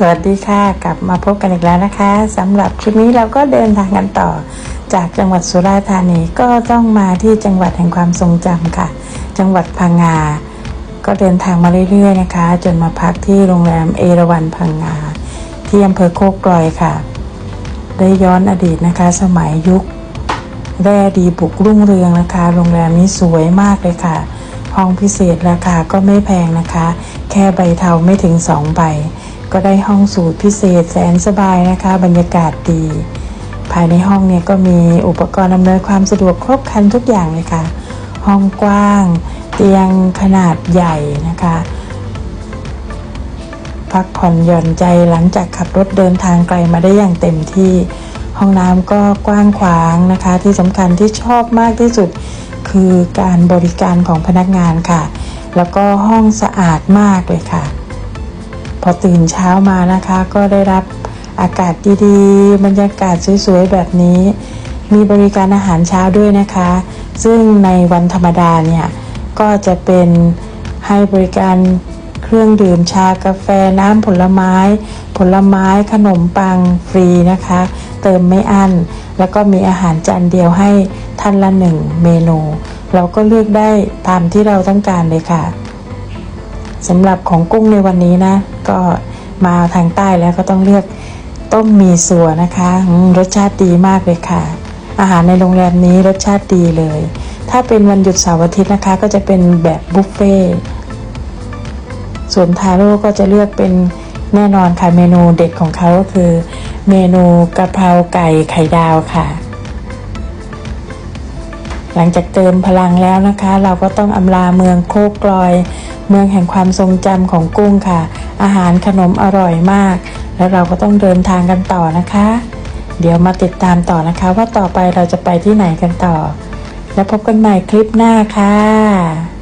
สวัสดีค่ะ กลับมาพบกันอีกแล้วนะคะสำหรับคลิปนี้เราก็เดินทางกันต่อ จากจังหวัดสุราษฎร์ธานีก็ต้องมาที่จังหวัดแห่งความทรงจำค่ะ จังหวัดพังงา ก็เดินทางมาเรื่อยๆนะคะ จนมาพักที่โรงแรมเอราวันพังงา ที่อำเภอโคกกลอยค่ะ ได้ย้อนอดีตนะคะ สมัยยุคแร่ดีบุกรุ่งเรืองนะคะ โรงแรมนี้สวยมากเลยค่ะ ห้องพิเศษราคาก็ไม่แพงนะคะ แค่ใบเทาไม่ถึงสองใบ ก็ได้ห้องสูตรพิเศษแสนสบายนะคะ บรรยากาศดี ภายในห้องเนี่ยก็มีอุปกรณ์อำนวยความสะดวกครบครันทุกอย่างเลยค่ะ ห้องกว้าง เตียงขนาดใหญ่นะคะ พักผ่อนหย่อนใจหลังจากขับรถเดินทางไกลมาได้อย่างเต็มที่ ห้องน้ำก็กว้างขวางนะคะ ที่สำคัญที่ชอบมากที่สุดคือการบริการของพนักงานค่ะ แล้วก็ห้องสะอาดมากเลยค่ะ พอตื่นเช้ามานะคะก็ได้รับอากาศดีๆ บรรยากาศสวยๆ แบบนี้ มีบริการอาหารเช้าด้วยนะคะ ซึ่งในวันธรรมดาเนี่ย ก็จะเป็นให้บริการเครื่องดื่มชากาแฟน้ำผลไม้ ผลไม้ขนมปังฟรีนะคะ เติมไม่อั้น แล้วก็มีอาหารจานเดียวให้ท่านละหนึ่งเมนู เราก็เลือกได้ตามที่เราต้องการเลยค่ะ สำหรับของกุ้งในวันนี้นะ ก็มาทางใต้แล้วก็ต้องเลือกต้มมีสัวนะคะรสชาติดีมากเลยค่ะ อาหารในโรงแรมนี้รสชาติดีเลย ถ้าเป็นวันหยุดเสาร์อาทิตย์นะคะ ก็จะเป็นแบบบุฟเฟ่ส่วนทาโร่ก็จะเลือกเป็นแน่นอนค่ะเมนูเด็ดของเขาก็คือ เมนูกะเพราไก่ไข่ดาวค่ะ หลังจากเติมพลังแล้วนะคะ เราก็ต้องอำลาเมืองโคกลอย เมืองแห่งความทรงจำของกุ้งค่ะ อาหารขนมอร่อยมาก แล้วเราก็ต้องเดินทางกันต่อนะคะ เดี๋ยวมาติดตามต่อนะคะ ว่าต่อไปเราจะไปที่ไหนกันต่อ แล้วพบกันใหม่คลิปหน้าค่ะ